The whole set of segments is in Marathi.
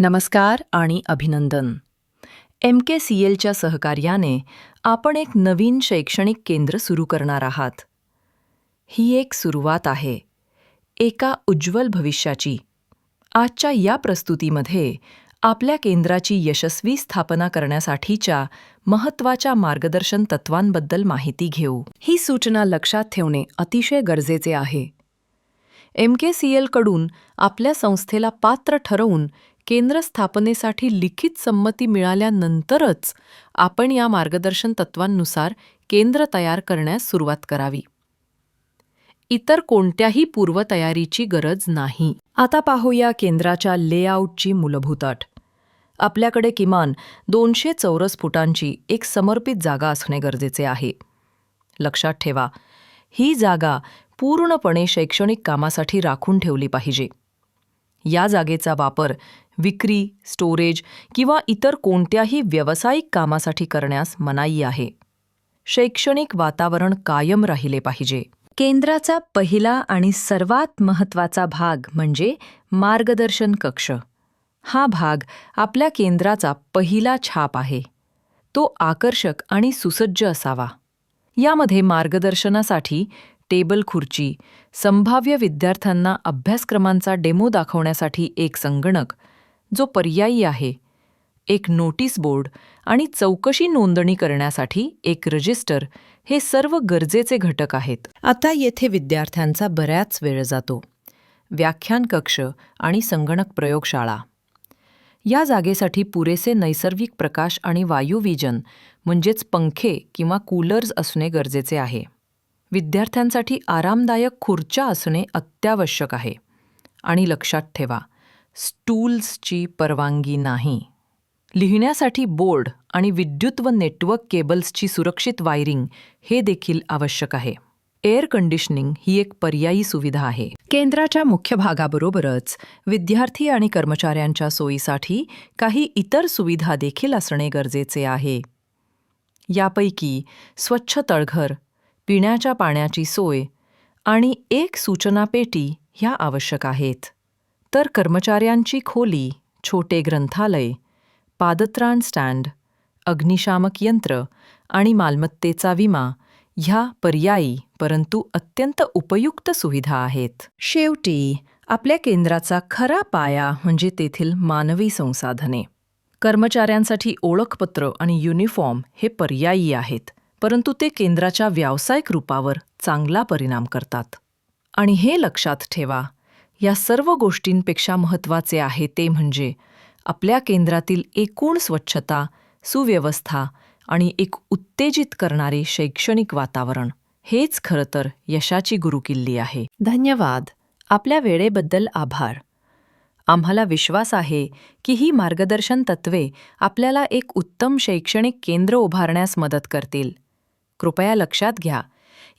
नमस्कार आणि अभिनंदन. एम के सी एलच्या सहकार्याने आपण एक नवीन शैक्षणिक केंद्र सुरू करणार आहात. ही एक सुरुवात आहे. एका उज्ज्वल भविष्याची. आजच्या या प्रस्तुतीमध्ये आपल्या केंद्राची यशस्वी स्थापना करण्यासाठीच्या महत्त्वाच्या मार्गदर्शन तत्वांबद्दल माहिती घेऊ. ही सूचना लक्षात ठेवणे अतिशय गरजेचे आहे. एम के सी एलकडून आपल्या संस्थेला पात्र ठरवून केंद्र स्थापनेसाठी लिखित संमती मिळाल्यानंतरच आपण या मार्गदर्शन तत्वांनुसार केंद्र तयार करण्यास सुरुवात करावी. इतर कोणत्याही पूर्वतयारीची गरज नाही. आता पाहूया केंद्राच्या लेआउटची मूलभूत अट. आपल्याकडे किमान दोनशे चौरस फुटांची एक समर्पित जागा असणे गरजेचे आहे. लक्षात ठेवा ही जागा पूर्णपणे शैक्षणिक कामासाठी राखून ठेवली पाहिजे. या जागेचा वापर विक्री स्टोरेज किंवा इतर कोणत्याही व्यावसायिक कामासाठी करण्यास मनाई आहे. शैक्षणिक वातावरण कायम राहिले पाहिजे. केंद्राचा पहिला आणि सर्वात महत्त्वाचा भाग म्हणजे मार्गदर्शन कक्ष. हा भाग आपल्या केंद्राचा पहिला छाप आहे. तो आकर्षक आणि सुसज्ज असावा. यामध्ये मार्गदर्शनासाठी टेबल खुर्ची. संभाव्य विद्यार्थ्यांना अभ्यासक्रमांचा डेमो दाखवण्यासाठी एक संगणक जो पर्यायी आहे. एक नोटीस बोर्ड आणि चौकशी नोंदणी करण्यासाठी एक रजिस्टर हे सर्व गरजेचे घटक आहेत. आता येथे विद्यार्थ्यांचा बऱ्याच वेळ जातो. व्याख्यान कक्ष आणि संगणक प्रयोगशाळा. या जागेसाठी पुरेसे नैसर्गिक प्रकाश आणि वायुवीजन म्हणजेच पंखे किंवा कूलर्स असणे गरजेचे आहे. विद्यार्थ्यांसाठी आरामदायक खुर्च्या असणे अत्यावश्यक आहे. आणि लक्षात ठेवा स्टूल्सची परवानगी नाही. लिहिण्यासाठी बोर्ड आणि विद्युत व नेटवर्क केबल्सची सुरक्षित वायरिंग हे देखील आवश्यक आहे. एअर कंडिशनिंग ही एक पर्यायी सुविधा आहे. केंद्राच्या मुख्य भागाबरोबरच विद्यार्थी आणि कर्मचाऱ्यांच्या सोयीसाठी काही इतर सुविधा देखील असणे गरजेचे आहे. यापैकी स्वच्छ तळघर पिण्याच्या पाण्याची सोय आणि एक सूचना पेटी ह्या आवश्यक आहेत. तर कर्मचाऱ्यांची खोली छोटे ग्रंथालय पादत्राण स्टँड अग्निशामक यंत्र आणि मालमत्तेचा विमा ह्या पर्यायी परंतु अत्यंत उपयुक्त सुविधा आहेत. शेवटी आपल्या केंद्राचा खरा पाया म्हणजे तेथील मानवी संसाधने. कर्मचाऱ्यांसाठी ओळखपत्र आणि युनिफॉर्म हे पर्यायी आहेत. परंतु ते केंद्राच्या व्यावसायिक रूपावर चांगला परिणाम करतात. आणि हे लक्षात ठेवा या सर्व गोष्टींपेक्षा महत्त्वाचे आहे ते म्हणजे आपल्या केंद्रातील एकूण स्वच्छता सुव्यवस्था आणि एक उत्तेजित करणारे शैक्षणिक वातावरण हेच खरं तर यशाची गुरुकिल्ली आहे. धन्यवाद. आपल्या वेळेबद्दल आभार. आम्हाला विश्वास आहे की ही मार्गदर्शन तत्वे आपल्याला एक उत्तम शैक्षणिक केंद्र उभारण्यास मदत करतील. कृपया लक्षात घ्या.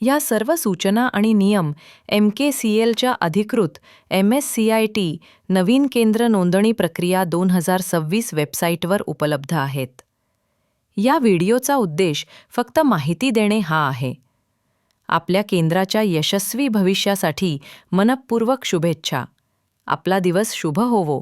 या सर्व सूचना आणि नियम एम के सी एलच्या अधिकृत M S C I T नवीन केंद्र नोंदणी प्रक्रिया दोन हजार सव्वीस वेबसाईटवर उपलब्ध आहेत. या व्हिडिओचा उद्देश फक्त माहिती देणे हा आहे. आपल्या केंद्राच्या यशस्वी भविष्यासाठी मनपूर्वक शुभेच्छा. आपला दिवस शुभ होवो.